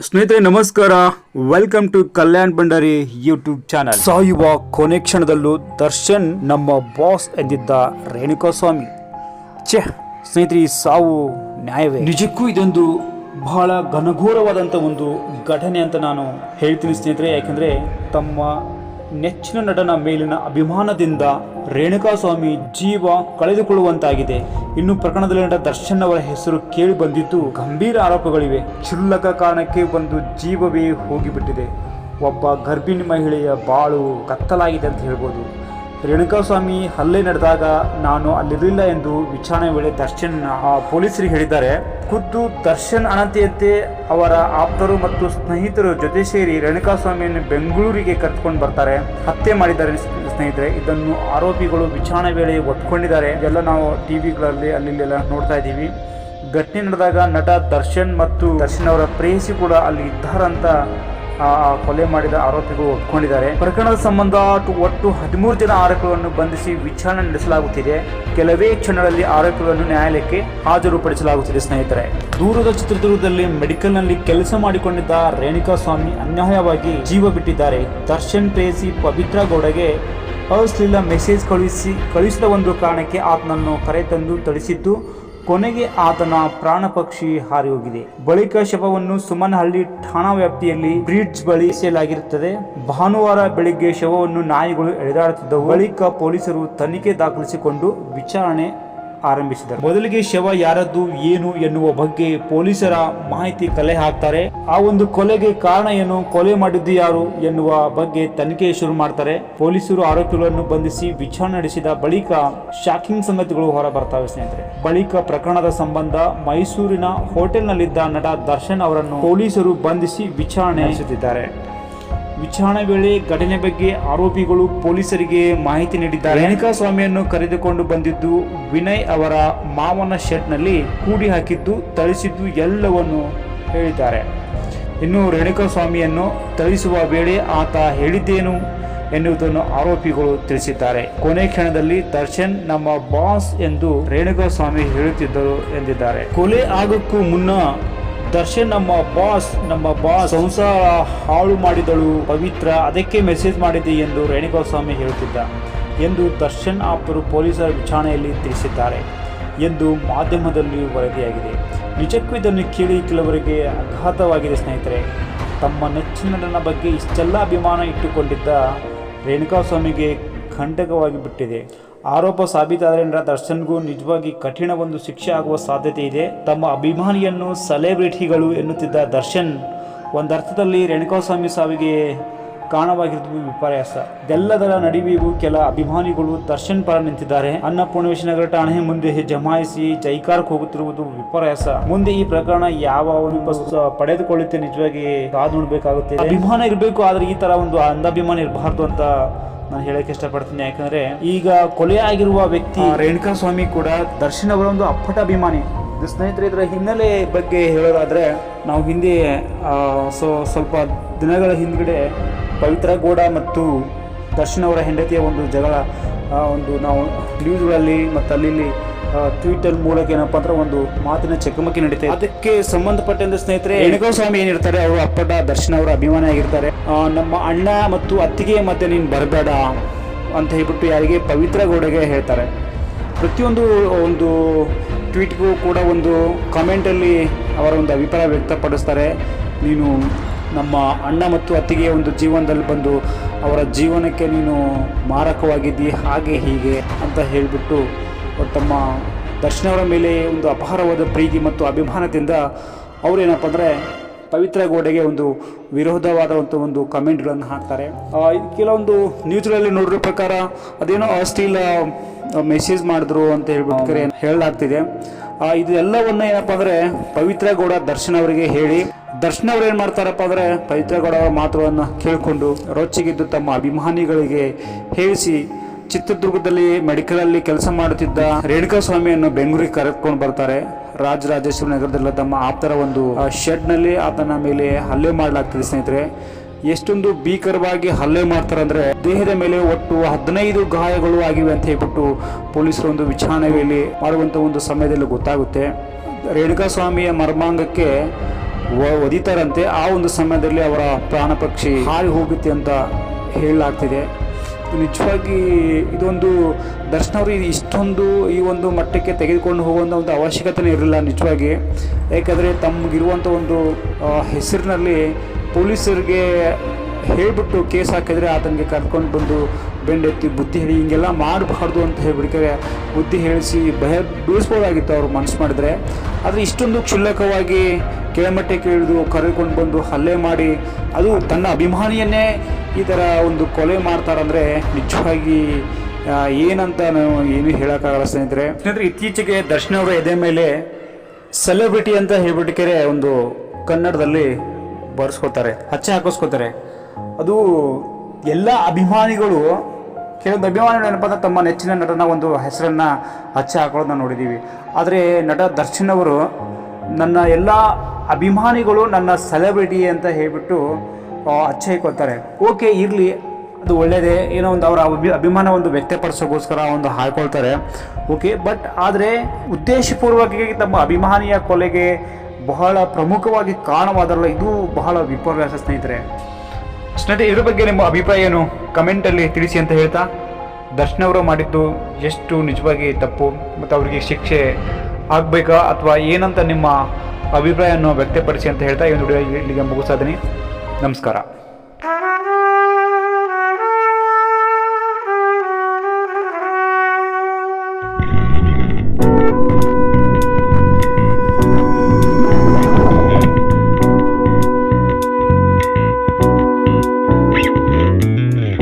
ಸ್ನೇಹಿತರೆ ನಮಸ್ಕಾರ. Welcome to Kalyan Bhandari YouTube channel ಸಾಯುವ ಕೊನೆ ಕ್ಷಣದಲ್ಲೂ ದರ್ಶನ್ ನಮ್ಮ ಬಾಸ್ ಎಂದಿದ್ದ ರೇಣುಕಾಸ್ವಾಮಿ. ಛೆ ಸ್ನೇಹಿತರೆ ಈ ಸಾವು ನ್ಯಾಯವೇ? ನಿಜಕ್ಕೂ ಇದೊಂದು ಬಹಳ ಘನಘೋರವಾದಂಥ ಒಂದು ಘಟನೆ ಅಂತ ನಾನು ಹೇಳ್ತೀನಿ ಸ್ನೇಹಿತರೆ ಯಾಕೆಂದರೆ ತಮ್ಮ ನೆಚ್ಚಿನ ನಟನ ಮೇಲಿನ ಅಭಿಮಾನದಿಂದ ರೇಣುಕಾಸ್ವಾಮಿ ಜೀವ ಕಳೆದುಕೊಳ್ಳುವಂತಾಗಿದೆ. ಇನ್ನು ಪ್ರಕರಣದಲ್ಲಿ ನಟ ದರ್ಶನ್ ಅವರ ಹೆಸರು ಕೇಳಿ ಬಂದಿದ್ದು ಗಂಭೀರ ಆರೋಪಗಳಿವೆ. ಕ್ಷುಲ್ಲಕ ಕಾರಣಕ್ಕೆ ಒಂದು ಜೀವವೇ ಹೋಗಿಬಿಟ್ಟಿದೆ. ಒಬ್ಬ ಗರ್ಭಿಣಿ ಮಹಿಳೆಯ ಬಾಳು ಕತ್ತಲಾಗಿದೆ ಅಂತ ಹೇಳ್ಬೋದು. ರೇಣುಕಾಸ್ವಾಮಿ ಹಲ್ಲೆ ನಡೆದಾಗ ನಾನು ಅಲ್ಲಿರಲಿಲ್ಲ ಎಂದು ವಿಚಾರಣೆ ವೇಳೆ ದರ್ಶನ್ ಪೊಲೀಸರಿಗೆ ಹೇಳಿದ್ದಾರೆ. ಖುದ್ದು ದರ್ಶನ್ ಅನಂತೆಯಂತೆ, ಅವರ ಆಪ್ತರು ಮತ್ತು ಸ್ನೇಹಿತರು ಜೊತೆ ಸೇರಿ ರೇಣುಕಾಸ್ವಾಮಿಯನ್ನು ಬೆಂಗಳೂರಿಗೆ ಕರೆದುಕೊಂಡು ಬರ್ತಾರೆ. ಹತ್ಯೆ ಮಾಡಿದ್ದಾರೆ ಸ್ನೇಹಿತರೆ. ಇದನ್ನು ಆರೋಪಿಗಳು ವಿಚಾರಣೆ ವೇಳೆ ಒಟ್ಕೊಂಡಿದ್ದಾರೆ ಇದೆಲ್ಲ ನಾವು ಟಿವಿಗಳಲ್ಲಿ ಅಲ್ಲಿ ಇಲ್ಲೆಲ್ಲ ನೋಡ್ತಾ ಇದ್ದೀವಿ. ಘಟನೆ ನಡೆದಾಗ ನಟ ದರ್ಶನ್ ಮತ್ತು ದರ್ಶನ್ ಅವರ ಪ್ರೇಯಸಿ ಕೂಡ ಅಲ್ಲಿ ಇದ್ದಾರಂತ ಕೊಲೆ ಮಾಡಿದ ಆರೋಪಿಗಳು ಒಪ್ಪಿಕೊಂಡಿದ್ದಾರೆ ಪ್ರಕರಣದ ಸಂಬಂಧ ಒಟ್ಟು ಹದಿಮೂರು ಜನ ಆರೋಪಿಗಳನ್ನು ಬಂಧಿಸಿ ವಿಚಾರಣೆ ನಡೆಸಲಾಗುತ್ತಿದೆ. ಕೆಲವೇ ಕ್ಷಣಗಳಲ್ಲಿ ಆರೋಪಿಗಳನ್ನು ನ್ಯಾಯಾಲಯಕ್ಕೆ ಹಾಜರುಪಡಿಸಲಾಗುತ್ತಿದೆ, ಸ್ನೇಹಿತರೆ. ದೂರದ ಚಿತ್ರದುರ್ಗದಲ್ಲಿ ಮೆಡಿಕಲ್ನಲ್ಲಿ ಕೆಲಸ ಮಾಡಿಕೊಂಡಿದ್ದ ರೇಣುಕಾ ಸ್ವಾಮಿ ಅನ್ಯಾಯವಾಗಿ ಜೀವ ಬಿಟ್ಟಿದ್ದಾರೆ. ದರ್ಶನ್ ಪ್ರೇಸಿ ಪವಿತ್ರ ಗೌಡಗೆ ಅಶ್ಲೀಲ ಮೆಸೇಜ್ ಕಳುಹಿಸಿ ಕಳುಹಿಸಿದ ಒಂದು ಕಾರಣಕ್ಕೆ ಆತನನ್ನು ಕರೆತಂದು ಥಳಿಸಿದ್ದು ಕೊನೆಗೆ ಆತನ ಪ್ರಾಣ ಪಕ್ಷಿ ಹಾರಿ ಹೋಗಿದೆ ಬಳಿಕ ಶವವನ್ನು ಸುಮನಹಳ್ಳಿ ಠಾಣಾ ವ್ಯಾಪ್ತಿಯಲ್ಲಿ ಬ್ರಿಡ್ಜ್ ಬಳಿ ಎಸೆಯಲಾಗಿರುತ್ತದೆ ಭಾನುವಾರ ಬೆಳಿಗ್ಗೆ ಶವವನ್ನು ನಾಯಿಗಳು ಎಳೆದಾಡುತ್ತಿದ್ದವು. ಬಳಿಕ ಪೊಲೀಸರು ತನಿಖೆ ದಾಖಲಿಸಿಕೊಂಡು ವಿಚಾರಣೆ ಆರಂಭಿಸಿದರು. ಮೊದಲಿಗೆ ಶವ ಯಾರದ್ದು, ಏನು ಎನ್ನುವ ಬಗ್ಗೆ ಪೊಲೀಸರ ಮಾಹಿತಿ ಕಲೆ ಹಾಕ್ತಾರೆ. ಆ ಒಂದು ಕೊಲೆಗೆ ಕಾರಣ ಏನು, ಕೊಲೆ ಮಾಡಿದ್ದು ಯಾರು ಎನ್ನುವ ಬಗ್ಗೆ ತನಿಖೆ ಶುರು ಮಾಡ್ತಾರೆ. ಪೊಲೀಸರು ಆರೋಪಿಗಳನ್ನು ಬಂಧಿಸಿ ವಿಚಾರಣೆ ನಡೆಸಿದ ಬಳಿಕ ಶಾಕಿಂಗ್ ಸಂಗತಿಗಳು ಹೊರ ಬರ್ತವೆ ಸ್ನೇಹಿತರೆ. ಬಳಿಕ ಪ್ರಕರಣದ ಸಂಬಂಧ ಮೈಸೂರಿನ ಹೋಟೆಲ್ನಲ್ಲಿದ್ದ ನಟ ದರ್ಶನ್ ಅವರನ್ನು ಪೊಲೀಸರು ಬಂಧಿಸಿ ವಿಚಾರಣೆ ನಡೆಸುತ್ತಿದ್ದಾರೆ. ವಿಚಾರಣೆ ವೇಳೆ ಘಟನೆ ಬಗ್ಗೆ ಆರೋಪಿಗಳು ಪೊಲೀಸರಿಗೆ ಮಾಹಿತಿ ನೀಡಿದ್ದಾರೆ. ರೇಣುಕಾ ಸ್ವಾಮಿಯನ್ನು ಕರೆದುಕೊಂಡು ಬಂದಿದ್ದು ವಿನಯ್ ಅವರ ಮಾವನ ಶೆಡ್ನಲ್ಲಿ ಕೂಡಿ ಹಾಕಿದ್ದು ತಳಿಸಿದ್ದು ಎಲ್ಲವನ್ನು ಹೇಳಿದ್ದಾರೆ. ಇನ್ನು ರೇಣುಕಾ ಸ್ವಾಮಿಯನ್ನು ತಳಿಸುವ ವೇಳೆ ಆತ ಹೇಳಿದ್ದೇನು ಎನ್ನುವುದನ್ನು ಆರೋಪಿಗಳು ತಿಳಿಸಿದ್ದಾರೆ. ಕೊನೆ ಕ್ಷಣದಲ್ಲಿ ದರ್ಶನ್ ನಮ್ಮ ಬಾಸ್ ಎಂದು ರೇಣುಕಾ ಸ್ವಾಮಿ ಹೇಳುತ್ತಿದ್ದರು ಎಂದಿದ್ದಾರೆ. ಕೊಲೆ ಆಗಕ್ಕೂ ಮುನ್ನ ದರ್ಶನ್ ನಮ್ಮ ಬಾಸ್ ನಮ್ಮ ಬಾಸ್ ಸಂಸಾರ ಹಾಳು ಮಾಡಿದಳು ಪವಿತ್ರ, ಅದಕ್ಕೆ ಮೆಸೇಜ್ ಮಾಡಿದೆ ಎಂದು ರೇಣುಗೋಸ್ವಾಮಿ ಹೇಳುತ್ತಿದ್ದ ಎಂದು ದರ್ಶನ್ ಆಪ್ತರು ಪೊಲೀಸರ ವಿಚಾರಣೆಯಲ್ಲಿ ತಿಳಿಸಿದ್ದಾರೆ ಎಂದು ಮಾಧ್ಯಮದಲ್ಲಿ ವರದಿಯಾಗಿದೆ. ನಿಜಕ್ಕೂ ಇದನ್ನು ಕೇಳಿ ಕೆಲವರಿಗೆ ಆಘಾತವಾಗಿದೆ ಸ್ನೇಹಿತರೆ. ತಮ್ಮ ನೆಚ್ಚಿನ ನಟನ ಬಗ್ಗೆ ಇಷ್ಟೆಲ್ಲ ಅಭಿಮಾನ ಇಟ್ಟುಕೊಂಡಿದ್ದ ರೇಣುಕಾಸ್ವಾಮಿಗೆ ಖಂಡಕವಾಗಿ ಬಿಟ್ಟಿದೆ ಆರೋಪ ಸಾಬೀತಾದರೆ ನಟ ದರ್ಶನ್ಗೂ ನಿಜವಾಗಿ ಕಠಿಣ ಒಂದು ಶಿಕ್ಷೆ ಆಗುವ ಸಾಧ್ಯತೆ ಇದೆ. ತಮ್ಮ ಅಭಿಮಾನಿಯನ್ನು ಸೆಲೆಬ್ರಿಟಿಗಳು ಎನ್ನುತ್ತಿದ್ದ ದರ್ಶನ್ ಒಂದರ್ಥದಲ್ಲಿ ರೇಣುಕಾಸ್ವಾಮಿ ಸಾವಿಗೆ ಕಾರಣವಾಗಿರುವುದು ವಿಪರ್ಯಾಸ. ಇದೆಲ್ಲದರ ನಡುವೆಯೂ ಕೆಲ ಅಭಿಮಾನಿಗಳು ದರ್ಶನ್ ಪರ ನಿಂತಿದ್ದಾರೆ. ಅನ್ನಪೂರ್ಣೇಶ್ವರ ನಗರ ಠಾಣೆ ಮುಂದೆ ಜಮಾಯಿಸಿ ಜೈಕಾರಕ್ಕೆ ಹೋಗುತ್ತಿರುವುದು ವಿಪರ್ಯಾಸ. ಮುಂದೆ ಈ ಪ್ರಕರಣ ಯಾವ ಒಂದು ಪಡೆದುಕೊಳ್ಳುತ್ತೆ ನಿಜವಾಗಿ ಕಾದು ನೋಡಬೇಕಾಗುತ್ತೆ ಅಭಿಮಾನ ಇರಬೇಕು, ಆದರೆ ಈ ತರ ಒಂದು ಅಂಧಾಭಿಮಾನ ಇರಬಾರ್ದು ಅಂತ ನಾನು ಹೇಳಕ್ಕೆ ಇಷ್ಟಪಡ್ತೀನಿ. ಯಾಕಂದ್ರೆ ಈಗ ಕೊಲೆ ಆಗಿರುವ ವ್ಯಕ್ತಿ ರೇಣುಕಾ ಸ್ವಾಮಿ ಕೂಡ ದರ್ಶನ್ ಅವರ ಒಂದು ಅಪ್ಪಟ ಅಭಿಮಾನಿ. ಸ್ನೇಹಿತರೆ ಇದರ ಹಿನ್ನೆಲೆ ಬಗ್ಗೆ ಹೇಳೋದಾದ್ರೆ ನಾವು ಹಿಂದೆ ಸೊ ಸ್ವಲ್ಪ ದಿನಗಳ ಹಿಂದ್ಗಡೆ ಪವಿತ್ರ ಗೌಡ ಮತ್ತು ದರ್ಶನ್ ಅವರ ಹೆಂಡತಿಯ ಒಂದು ಜಗಳ ಒಂದು ನಾವು ನ್ಯೂಸ್ಗಳಲ್ಲಿ ಮತ್ತು ಅಲ್ಲಿ ಟ್ವಿಟರ್ ಮೂಲಕ ಏನಪ್ಪಾ ಅಂದ್ರೆ ಒಂದು ಮಾತಿನ ಚಕಮಕಿ ನಡೀತಾ ಇದೆ. ಅದಕ್ಕೆ ಸಂಬಂಧಪಟ್ಟಂತೆ ಸ್ನೇಹಿತರೆ ರೇಣುಕಾ ಸ್ವಾಮಿ ಏನಿರ್ತಾರೆ ಅವರು ಅಪ್ಪಟ ದರ್ಶನ್ ಅವರ ಅಭಿಮಾನಿ ಆಗಿರ್ತಾರೆ. ನಮ್ಮ ಅಣ್ಣ ಮತ್ತು ಅತ್ತಿಗೆ ಮತ್ತೆ ನೀನು ಬರಬೇಡ ಅಂತ ಹೇಳ್ಬಿಟ್ಟು ಯಾರಿಗೆ ಪವಿತ್ರ ಗೌಡಗೆ ಹೇಳ್ತಾರೆ. ಪ್ರತಿಯೊಂದು ಒಂದು ಟ್ವೀಟ್ಗೂ ಕೂಡ ಒಂದು ಕಮೆಂಟಲ್ಲಿ ಅವರ ಒಂದು ಅಭಿಪ್ರಾಯ ವ್ಯಕ್ತಪಡಿಸ್ತಾರೆ. ನೀನು ನಮ್ಮ ಅಣ್ಣ ಮತ್ತು ಅತ್ತಿಗೆಯ ಒಂದು ಜೀವನದಲ್ಲಿ ಬಂದು ಅವರ ಜೀವನಕ್ಕೆ ನೀನು ಮಾರಕವಾಗಿದ್ದಿ ಹಾಗೆ ಹೀಗೆ ಅಂತ ಹೇಳಿಬಿಟ್ಟು ತಮ್ಮ ದರ್ಶನವರ ಮೇಲೆ ಒಂದು ಅಪಾರವಾದ ಪ್ರೀತಿ ಮತ್ತು ಅಭಿಮಾನದಿಂದ ಅವರೇನಪ್ಪ ಅಂದರೆ ಪವಿತ್ರ ಗೋಡೆಗೆ ಒಂದು ವಿರೋಧವಾದಂಥ ಒಂದು ಕಮೆಂಟ್ಗಳನ್ನು ಹಾಕ್ತಾರೆ. ಕೆಲವೊಂದು ನ್ಯೂಸ್ಗಳಲ್ಲಿ ನೋಡಿರೋ ಪ್ರಕಾರ ಅದೇನೋ ಅಶ್ಲೀಲ ಮೆಸೇಜ್ ಮಾಡಿದ್ರು ಅಂತ ಹೇಳ್ಬಿಟ್ಟು ಹೇಳಲಾಗ್ತಿದೆ. ಇದೆಲ್ಲವನ್ನು ಇದು ಎಲ್ಲವನ್ನ ಏನಪ್ಪ ಅಂದರೆ ಪವಿತ್ರ ಗೌಡ ದರ್ಶನ್ ಅವರಿಗೆ ಹೇಳಿ ದರ್ಶನ್ ಅವ್ರು ಏನು ಮಾಡ್ತಾರಪ್ಪ ಅಂದರೆ ಪವಿತ್ರ ಗೌಡ ಅವರ ಮಾತುಗಳನ್ನು ಕೇಳಿಕೊಂಡು ರೊಚ್ಚಿಗಿದ್ದು ತಮ್ಮ ಅಭಿಮಾನಿಗಳಿಗೆ ಹೇಳಿಸಿ ಚಿತ್ರದುರ್ಗದಲ್ಲಿ ಮೆಡಿಕಲಲ್ಲಿ ಕೆಲಸ ಮಾಡುತ್ತಿದ್ದ ರೇಣುಕಾ ಸ್ವಾಮಿಯನ್ನು ಬೆಂಗಳೂರಿಗೆ ಕರೆದುಕೊಂಡು ಬರ್ತಾರೆ. ರಾಜರಾಜೇಶ್ವರಿ ನಗರದಲ್ಲಿ ತಮ್ಮ ಆಪ್ತರ ಒಂದು ಶೆಡ್ನಲ್ಲಿ ಆತನ ಮೇಲೆ ಹಲ್ಲೆ ಮಾಡಲಾಗ್ತದೆ ಸ್ನೇಹಿತರೆ. ಎಷ್ಟೊಂದು ಭೀಕರವಾಗಿ ಹಲ್ಲೆ ಮಾಡ್ತಾರೆ ದೇಹದ ಮೇಲೆ ಒಟ್ಟು ಹದಿನೈದು ಗಾಯಗಳು ಆಗಿವೆ ಅಂತ ಹೇಳ್ಬಿಟ್ಟು ಪೊಲೀಸರು ಒಂದು ವಿಚಾರಣೆಯಲ್ಲಿ ಮಾಡುವಂಥ ಒಂದು ಸಮಯದಲ್ಲಿ ಗೊತ್ತಾಗುತ್ತೆ. ರೇಣುಕಾ ಸ್ವಾಮಿಯ ಮರ್ಮಾಂಗಕ್ಕೆ ಒದಿತಾರಂತೆ. ಆ ಒಂದು ಸಮಯದಲ್ಲಿ ಅವರ ಪ್ರಾಣ ಪಕ್ಷಿ ಹಾರಿ ಹೋಗುತ್ತೆ ಅಂತ ಹೇಳಲಾಗ್ತಿದೆ. ನಿಜವಾಗಿ ಇದೊಂದು ದರ್ಶನ ಅವರು ಇದು ಇಷ್ಟೊಂದು ಈ ಒಂದು ಮಟ್ಟಕ್ಕೆ ತೆಗೆದುಕೊಂಡು ಹೋಗುವಂಥ ಒಂದು ಅವಶ್ಯಕತೆನೇ ಇರಲಿಲ್ಲ ನಿಜವಾಗಿ. ಏಕೆಂದರೆ ತಮಗಿರುವಂಥ ಒಂದು ಹೆಸರಿನಲ್ಲಿ ಪೊಲೀಸರಿಗೆ ಹೇಳಿಬಿಟ್ಟು ಕೇಸ್ ಹಾಕಿದರೆ ಆತನಿಗೆ ಕರ್ಕೊಂಡು ಬಂದು ಬೆಂಡೆತ್ತಿ ಬುದ್ಧಿ ಹೇಳಿ ಹಿಂಗೆಲ್ಲ ಮಾಡಬಾರ್ದು ಅಂತ ಹೇಳ್ಬಿಡ್ತಾರೆ. ಬುದ್ಧಿ ಹೇಳಿಸಿ ಭಯ ಬೀಳಿಸ್ಬೋದಾಗಿತ್ತು ಅವ್ರು ಮನಸ್ಸು ಮಾಡಿದ್ರೆ. ಆದರೆ ಇಷ್ಟೊಂದು ಕ್ಷುಲ್ಲಕವಾಗಿ ಕೆಳಮಟ್ಟಕ್ಕೆ ಇಳಿದು ಕರೆದುಕೊಂಡು ಬಂದು ಹಲ್ಲೆ ಮಾಡಿ, ಅದು ತನ್ನ ಅಭಿಮಾನಿಯನ್ನೇ ಈ ಥರ ಒಂದು ಕೊಲೆ ಮಾಡ್ತಾರಂದರೆ ನಿಜವಾಗಿ ಏನಂತ ನಾವು ಏನು ಹೇಳೋಕ್ಕಾಗಲ್ಲ ಸ್ನೇಹಿತರೆ. ಸ್ನೇಹಿತರೆ, ಇತ್ತೀಚೆಗೆ ದರ್ಶನ್ ಅವರ ಎದೆ ಮೇಲೆ ಸೆಲೆಬ್ರಿಟಿ ಅಂತ ಹೇಳ್ಬಿಟ್ಟಿಕೆರೆ ಒಂದು ಕನ್ನಡದಲ್ಲಿ ಬರ್ಸ್ಕೊತಾರೆ ಹಚ್ಚೆ ಹಾಕಿಸ್ಕೋತಾರೆ ಅದು ಎಲ್ಲ ಅಭಿಮಾನಿಗಳು, ಕೆಲವೊಂದು ಅಭಿಮಾನಿಗಳು ಏನಪ್ಪ ತಮ್ಮ ನೆಚ್ಚಿನ ನಟನ ಒಂದು ಹೆಸರನ್ನು ಹಚ್ಚೆ ಹಾಕೊಳ್ಳೋದನ್ನ ನೋಡಿದ್ದೀವಿ ಆದರೆ ನಟ ದರ್ಶನ್ ಅವರು, ನನ್ನ ಎಲ್ಲ ಅಭಿಮಾನಿಗಳು ನನ್ನ ಸೆಲೆಬ್ರಿಟಿ ಅಂತ ಹೇಳಿಬಿಟ್ಟು ಆ, ಕೊಡ್ತಾರೆ ಓಕೆ ಇರಲಿ ಅದು ಒಳ್ಳೆಯದೇ ಏನೋ ಒಂದು ಅವರ ಅಭಿ ಅಭಿಮಾನ ಒಂದು ವ್ಯಕ್ತಪಡಿಸೋಕ್ಕೋಸ್ಕರ ಒಂದು ಹಾಕೊಳ್ತಾರೆ. ಓಕೆ ಬಟ್ ಆದರೆ ಉದ್ದೇಶಪೂರ್ವಕವಾಗಿ ತಮ್ಮ ಅಭಿಮಾನಿಯ ಕೊಲೆಗೆ ಬಹಳ ಪ್ರಮುಖವಾಗಿ ಕಾರಣವಾದರಲ್ಲ ಇದು ಬಹಳ ವಿಪರ್ಯಾಸ ಸ್ನೇಹಿತರೆ. ಸ್ನೇಹಿತರೆ ಇದ್ರ ಬಗ್ಗೆ ನಿಮ್ಮ ಅಭಿಪ್ರಾಯ ಏನು? ಕಮೆಂಟಲ್ಲಿ ತಿಳಿಸಿ ಅಂತ ಹೇಳ್ತಾ ದರ್ಶನ್ ಅವರು ಮಾಡಿದ್ದು ಎಷ್ಟು ನಿಜವಾಗಿ ತಪ್ಪು ಮತ್ತು ಅವರಿಗೆ ಶಿಕ್ಷೆ ಆಗಬೇಕಾ ಅಥವಾ ಏನಂತ ನಿಮ್ಮ ಅಭಿಪ್ರಾಯವನ್ನು ವ್ಯಕ್ತಪಡಿಸಿ ಅಂತ ಹೇಳ್ತಾ ಈ ಇಲ್ಲಿಗೆ ಮುಗಿಸೋದನಿ ನಮಸ್ಕಾರ Mm-hmm.